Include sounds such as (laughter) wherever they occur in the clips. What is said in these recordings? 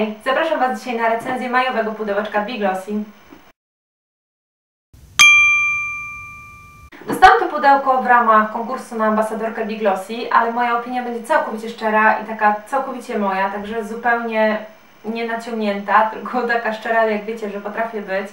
Hej, zapraszam Was dzisiaj na recenzję majowego pudełeczka Biglossy. Dostałam to pudełko w ramach konkursu na ambasadorkę Biglossy, ale moja opinia będzie całkowicie szczera i taka całkowicie moja, także zupełnie nie naciągnięta, (laughs) tylko taka szczera, jak wiecie, że potrafię być.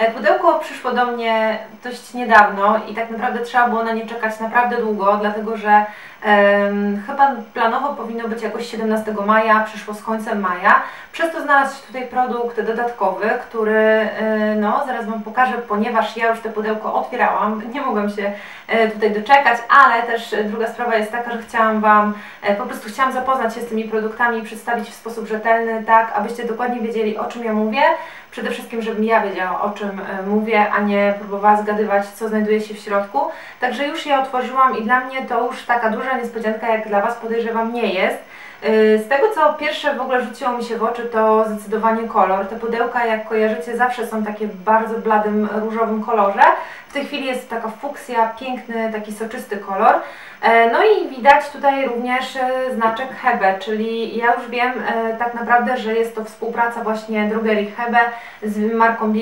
E, pudełko przyszło do mnie dość niedawno i tak naprawdę trzeba było na nie czekać naprawdę długo, dlatego że um, chyba planowo powinno być jakoś 17 maja, przyszło z końcem maja. Przez to znalazł się tutaj produkt dodatkowy, który e, no zaraz Wam pokażę, ponieważ ja już te pudełko otwierałam, (laughs) nie mogłam się e, tutaj doczekać, ale też druga sprawa jest taka, że chciałam Wam, po prostu chciałam zapoznać się z tymi produktami i przedstawić w sposób rzetelny, tak abyście dokładnie wiedzieli o czym ja mówię, przede wszystkim żebym ja wiedziała o czym e, mówię, a nie próbowała zgadywać, co znajduje się w środku. Także już je otworzyłam i dla mnie to już taka duża niespodzianka, jak dla Was podejrzewam nie jest. E, z tego co pierwsze w ogóle rzuciło mi się w oczy to zdecydowanie kolor. Te pudełka jak kojarzycie zawsze są takie w bardzo bladym różowym kolorze. W tej chwili jest taka fuksja, piękny taki soczysty kolor. E, no i widać tutaj również znaczek Hebe, czyli ja już wiem tak naprawdę, że jest to współpraca właśnie drogerii Hebe z marką.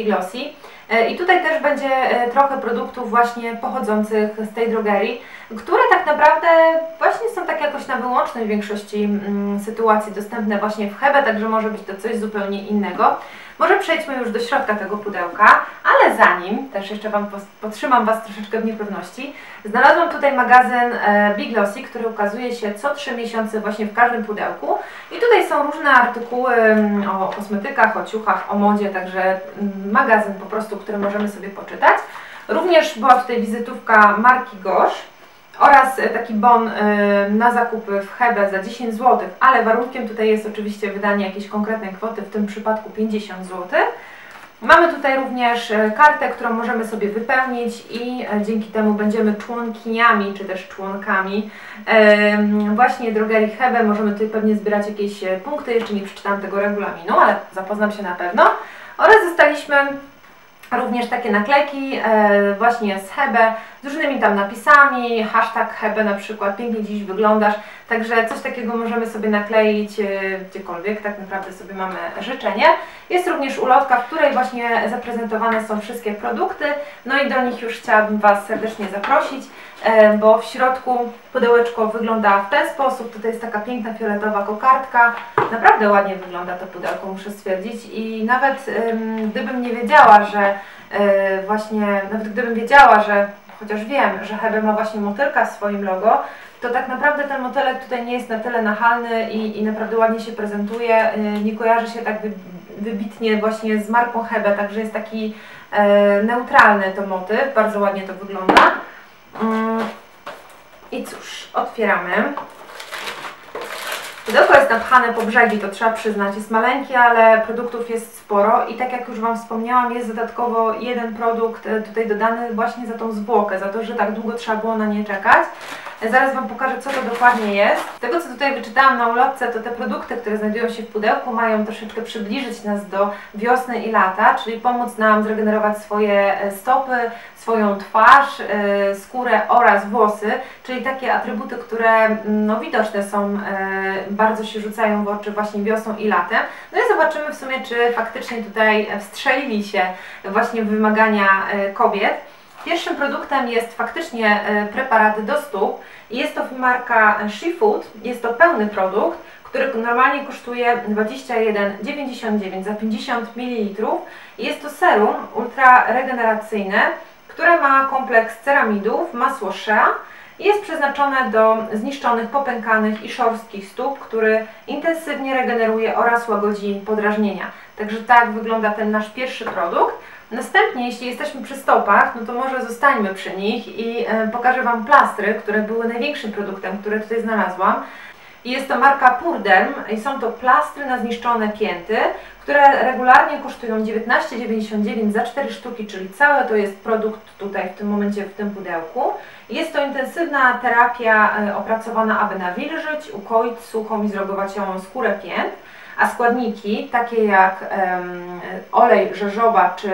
E, I tutaj też będzie e, trochę produktów właśnie pochodzących z tej drogerii, które tak naprawdę właśnie są tak jakoś na wyłącznej większości mm, sytuacji dostępne właśnie w Hebe, także może być to coś zupełnie innego. Może przejdźmy już do środka tego pudełka, ale zanim, też jeszcze Wam podtrzymam Was troszeczkę w niepewności, znalazłam tutaj magazyn e, Big Lossy, który ukazuje się co 3 miesiące właśnie w każdym pudełku i tutaj są różne artykuły mm, o kosmetykach, o ciuchach, o modzie, także mm, magazyn po prostu, który możemy sobie poczytać. Również była tutaj wizytówka marki Gosh, oraz e, taki bon e, na zakupy w Hebe za 10 zł, ale warunkiem tutaj jest oczywiście wydanie jakiejś konkretnej kwoty, w tym przypadku 50 zł. Mamy tutaj również e, kartę, którą możemy sobie wypełnić i dzięki temu będziemy członkiniami, czy też członkami właśnie drogerii Hebe. Możemy tutaj pewnie zbierać jakieś punkty, jeszcze nie przeczytałam tego regulaminu, ale zapoznam się na pewno. Oraz zostaliśmy Również takie naklejki e, właśnie z Hebe z różnymi tam napisami, hashtag Hebe na przykład, pięknie dziś wyglądasz, także coś takiego możemy sobie nakleić e, gdziekolwiek, tak naprawdę sobie mamy życzenie. Jest również ulotka, w której właśnie zaprezentowane są wszystkie produkty, no i do nich już chciałabym Was serdecznie zaprosić, bo w środku pudełeczko wygląda w ten sposób, tutaj jest taka piękna fioletowa kokardka, naprawdę ładnie wygląda to pudełko, muszę stwierdzić. I nawet gdybym nie wiedziała, że e, właśnie, nawet gdybym wiedziała, że chociaż wiem, że Hebe ma właśnie motylka w swoim logo, to tak naprawdę ten motylek tutaj nie jest na tyle nachalny i, i naprawdę ładnie się prezentuje, e, nie kojarzy się tak wybitnie właśnie z marką Hebe, także jest taki e, neutralny to motyw, bardzo ładnie to wygląda. Mm. I cóż, otwieramy. Pudełko jest napchane po brzegi, to trzeba przyznać. Jest maleńkie, ale produktów jest sporo i tak jak już Wam wspomniałam, jest dodatkowo jeden produkt e, tutaj dodany właśnie za tą zwłokę, za to, że tak długo trzeba było na nie czekać. Zaraz Wam pokażę, co to dokładnie jest. Z tego, co tutaj wyczytałam na ulotce, to te produkty, które znajdują się w pudełku, mają troszeczkę przybliżyć nas do wiosny i lata, czyli pomóc nam zregenerować swoje e, stopy, swoją twarz, e, skórę oraz włosy, czyli takie atrybuty, które mm, no, widoczne są, e, bardzo się rzucają w oczy właśnie wiosną i latem. No i zobaczymy w sumie, czy faktycznie tutaj wstrzelili się właśnie wymagania kobiet. Pierwszym produktem jest faktycznie e, preparat do stóp jest to marka SheFood. Jest to pełny produkt, który normalnie kosztuje 21,99 za 50 ml. Jest to serum ultraregeneracyjne, które ma kompleks ceramidów, masło shea i jest przeznaczone do zniszczonych, popękanych i szorstkich stóp, który intensywnie regeneruje oraz łagodzi podrażnienia. Także tak wygląda ten nasz pierwszy produkt. Następnie, jeśli jesteśmy przy stopach, no to może zostańmy przy nich i e, pokażę Wam plastry, które były największym produktem, które tutaj znalazłam. Jest to marka Purderm i są to plastry na zniszczone pięty, które regularnie kosztują 19,99 za 4 sztuki, czyli całe to jest produkt tutaj w tym momencie w tym pudełku. Jest to intensywna terapia e, opracowana, aby nawilżyć, ukoić suchą i zrobić ją skórę pięt a składniki takie jak olej rzeżoba czy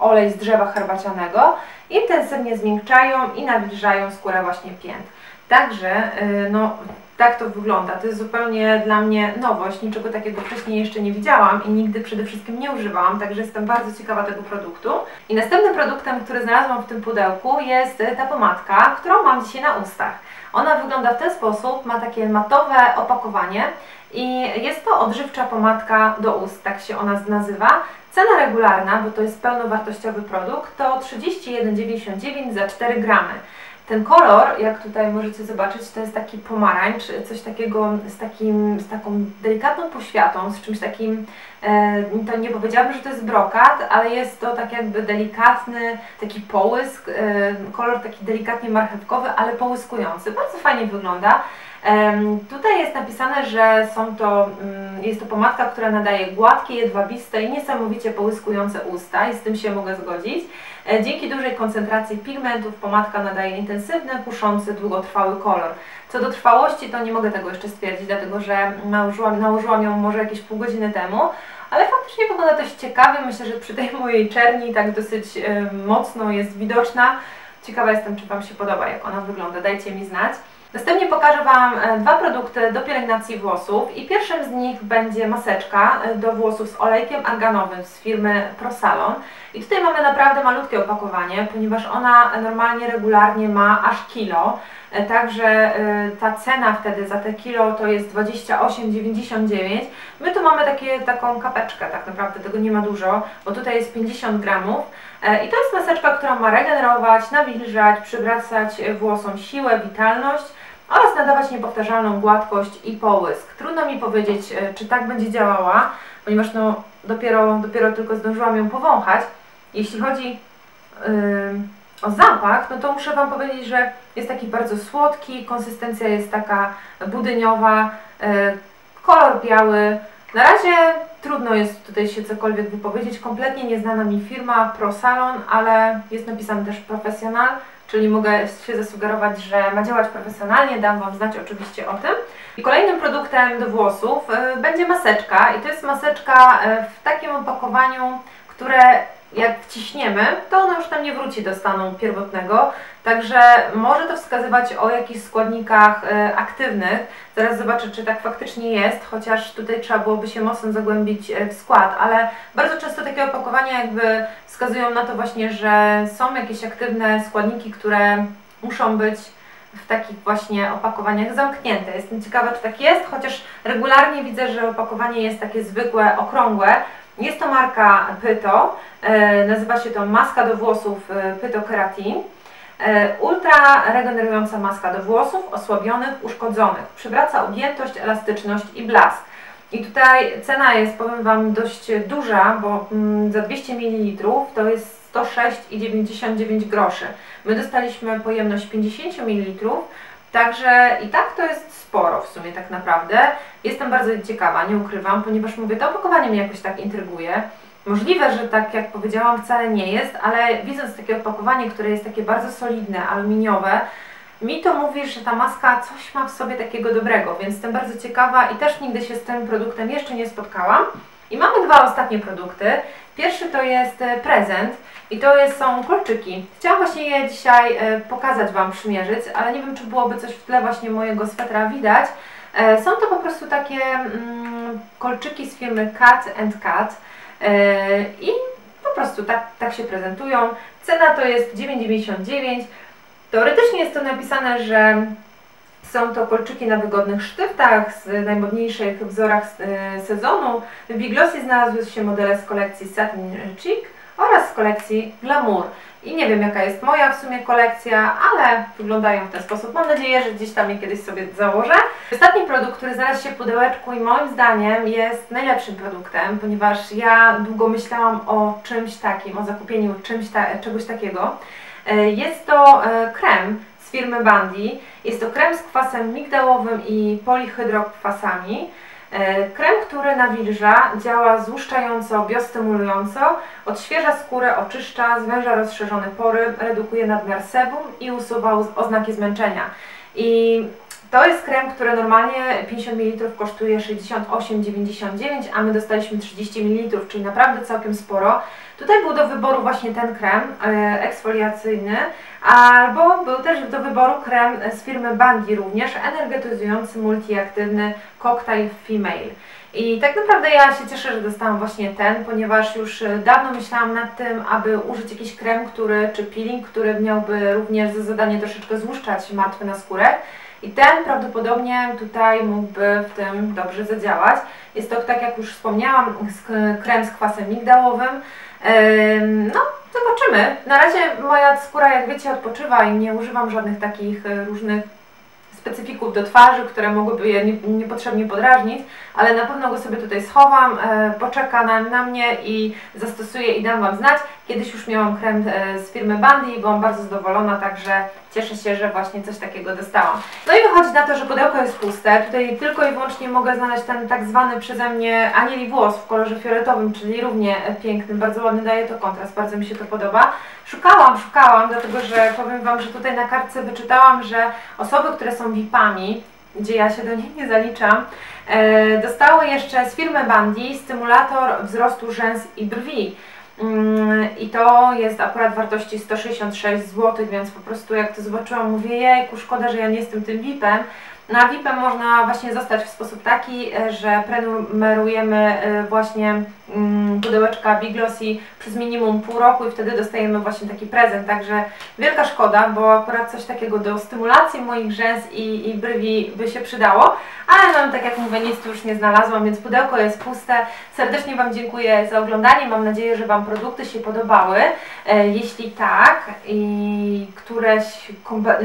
olej z drzewa herbacianego intensywnie zmiękczają i nawilżają skórę właśnie pięt. Także y, no, tak to wygląda. To jest zupełnie dla mnie nowość, niczego takiego wcześniej jeszcze nie widziałam i nigdy przede wszystkim nie używałam, także jestem bardzo ciekawa tego produktu. I następnym produktem, który znalazłam w tym pudełku jest ta pomadka, którą mam dzisiaj na ustach. Ona wygląda w ten sposób, ma takie matowe opakowanie i jest to odżywcza pomadka do ust, tak się ona nazywa. Cena regularna, bo to jest pełnowartościowy produkt, to 31,99 za 4 gramy. Ten kolor, jak tutaj możecie zobaczyć, to jest taki pomarańcz, coś takiego z, takim, z taką delikatną poświatą, z czymś takim, to nie powiedziałabym, że to jest brokat, ale jest to tak jakby delikatny, taki połysk, kolor taki delikatnie marchewkowy, ale połyskujący. Bardzo fajnie wygląda. Tutaj jest napisane, że są to, mm, jest to pomadka, która nadaje gładkie, jedwabiste i niesamowicie połyskujące usta i z tym się mogę zgodzić. E, dzięki dużej koncentracji pigmentów pomadka nadaje intensywny, puszący, długotrwały kolor. Co do trwałości to nie mogę tego jeszcze stwierdzić, dlatego że nałożyłam, nałożyłam ją może jakieś pół godziny temu, ale faktycznie wygląda dość ciekawie. Myślę, że przy tej mojej czerni tak dosyć y, mocno jest widoczna. Ciekawa jestem, czy Wam się podoba, jak ona wygląda. Dajcie mi znać. Następnie pokażę Wam e, dwa produkty do pielęgnacji włosów i pierwszym z nich będzie maseczka e, do włosów z olejkiem arganowym z firmy ProSalon. I tutaj mamy naprawdę malutkie opakowanie, ponieważ ona normalnie, regularnie ma aż kilo, e, także ta cena wtedy za te kilo to jest 28,99. My tu mamy takie, taką kapeczkę, tak naprawdę tego nie ma dużo, bo tutaj jest 50 gramów i to jest maseczka, która ma regenerować, nawilżać, przywracać włosom siłę, witalność oraz nadawać niepowtarzalną gładkość i połysk. Trudno mi powiedzieć, e, czy tak będzie działała, ponieważ no, dopiero, dopiero tylko zdążyłam ją powąchać. Jeśli chodzi yy, o zapach, no to muszę Wam powiedzieć, że jest taki bardzo słodki, konsystencja jest taka budyniowa, yy, kolor biały. Na razie trudno jest tutaj się cokolwiek wypowiedzieć. Kompletnie nieznana mi firma ProSalon, ale jest napisany też profesjonal czyli mogę się zasugerować, że ma działać profesjonalnie, dam Wam znać oczywiście o tym. I kolejnym produktem do włosów y, będzie maseczka i to jest maseczka y, w takim opakowaniu, które jak wciśniemy, to ono już tam nie wróci do stanu pierwotnego, także może to wskazywać o jakichś składnikach y, aktywnych. Zaraz zobaczę, czy tak faktycznie jest, chociaż tutaj trzeba byłoby się mocno zagłębić w skład, ale bardzo często takie opakowania jakby wskazują na to właśnie, że są jakieś aktywne składniki, które muszą być w takich właśnie opakowaniach zamknięte. Jestem ciekawa, czy tak jest, chociaż regularnie widzę, że opakowanie jest takie zwykłe, okrągłe. Jest to marka Pyto, e, nazywa się to maska do włosów e, Pyto Keratin. E, ultra regenerująca maska do włosów osłabionych, uszkodzonych. Przywraca objętość, elastyczność i blask. I tutaj cena jest, powiem Wam, dość duża, bo mm, za 200 ml to jest 106,99 groszy. My dostaliśmy pojemność 50 ml, także i tak to jest sporo w sumie tak naprawdę. Jestem bardzo ciekawa, nie ukrywam, ponieważ mówię, to opakowanie mnie jakoś tak intryguje. Możliwe, że tak jak powiedziałam wcale nie jest, ale widząc takie opakowanie, które jest takie bardzo solidne, aluminiowe, mi to mówi, że ta maska coś ma w sobie takiego dobrego, więc jestem bardzo ciekawa i też nigdy się z tym produktem jeszcze nie spotkałam. I mamy dwa ostatnie produkty. Pierwszy to jest e, prezent i to jest, są kolczyki. Chciałam właśnie je dzisiaj e, pokazać Wam, przymierzyć, ale nie wiem, czy byłoby coś w tle właśnie mojego swetra widać. E, są to po prostu takie mm, kolczyki z firmy Cat and Cat i po prostu tak, tak się prezentują. Cena to jest 9,99 Teoretycznie jest to napisane, że są to kolczyki na wygodnych sztyftach z najmodniejszych wzorach e, sezonu. W Biglossy znalazły się modele z kolekcji Satin Chic oraz z kolekcji Glamour. I nie wiem jaka jest moja w sumie kolekcja, ale wyglądają w ten sposób. Mam nadzieję, że gdzieś tam je kiedyś sobie założę. Ostatni produkt, który znalazł się w pudełeczku i moim zdaniem jest najlepszym produktem, ponieważ ja długo myślałam o czymś takim, o zakupieniu czymś ta czegoś takiego. E, jest to e, krem z firmy Bandy. Jest to krem z kwasem migdałowym i polihydrokwasami. Krem, który nawilża, działa złuszczająco, biostymulująco, odświeża skórę, oczyszcza, zwęża rozszerzone pory, redukuje nadmiar sebum i usuwa oznaki zmęczenia. I To jest krem, który normalnie 50 ml kosztuje 68,99, a my dostaliśmy 30 ml, czyli naprawdę całkiem sporo. Tutaj był do wyboru właśnie ten krem e, eksfoliacyjny, albo był też do wyboru krem z firmy Bandi również, energetyzujący, multiaktywny Cocktail Female. I tak naprawdę ja się cieszę, że dostałam właśnie ten, ponieważ już e, dawno myślałam nad tym, aby użyć jakiś krem, który, czy peeling, który miałby również za zadanie troszeczkę złuszczać martwy na skórę. I ten prawdopodobnie tutaj mógłby w tym dobrze zadziałać. Jest to, tak jak już wspomniałam, krem z kwasem migdałowym. No, zobaczymy. Na razie moja skóra, jak wiecie, odpoczywa i nie używam żadnych takich e, różnych specyfików do twarzy, które mogłyby je niepotrzebnie podrażnić, ale na pewno go sobie tutaj schowam, e, poczeka na, na mnie i zastosuję i dam Wam znać. Kiedyś już miałam krem z firmy Bandy i byłam bardzo zadowolona, także cieszę się, że właśnie coś takiego dostałam. No i wychodzi na to, że pudełko jest puste. Tutaj tylko i wyłącznie mogę znaleźć ten tak zwany przeze mnie anieli włos w kolorze fioletowym, czyli równie piękny, bardzo ładny daje to kontrast, bardzo mi się to podoba. Szukałam, szukałam, dlatego że powiem Wam, że tutaj na kartce wyczytałam, że osoby, które są VIP-ami, gdzie ja się do nich nie zaliczam, e, dostały jeszcze z firmy Bandy stymulator wzrostu rzęs i brwi. Mm, I to jest akurat wartości 166 zł, więc po prostu jak to zobaczyłam, mówię, jejku, szkoda, że ja nie jestem tym VIP-em, na VIP-em można właśnie zostać w sposób taki, e, że prenumerujemy e, właśnie mm, pudełeczka Biglossy przez minimum pół roku i wtedy dostajemy właśnie taki prezent, także wielka szkoda, bo akurat coś takiego do stymulacji moich rzęs i, i brwi by się przydało, ale no tak jak mówię, nic tu już nie znalazłam, więc pudełko jest puste. Serdecznie Wam dziękuję za oglądanie, mam nadzieję, że Wam produkty się podobały. E, jeśli tak i któreś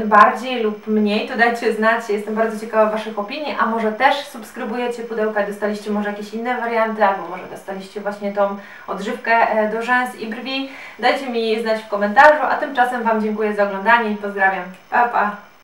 bardziej lub mniej, to dajcie znać, jestem bardzo ciekawa Waszych opinii, a może też subskrybujecie pudełka, dostaliście może jakieś inne warianty, albo może dostaliście właśnie tą odżywkę e, do rzęs i brwi. Dajcie mi znać w komentarzu, a tymczasem Wam dziękuję za oglądanie i pozdrawiam. Pa, pa!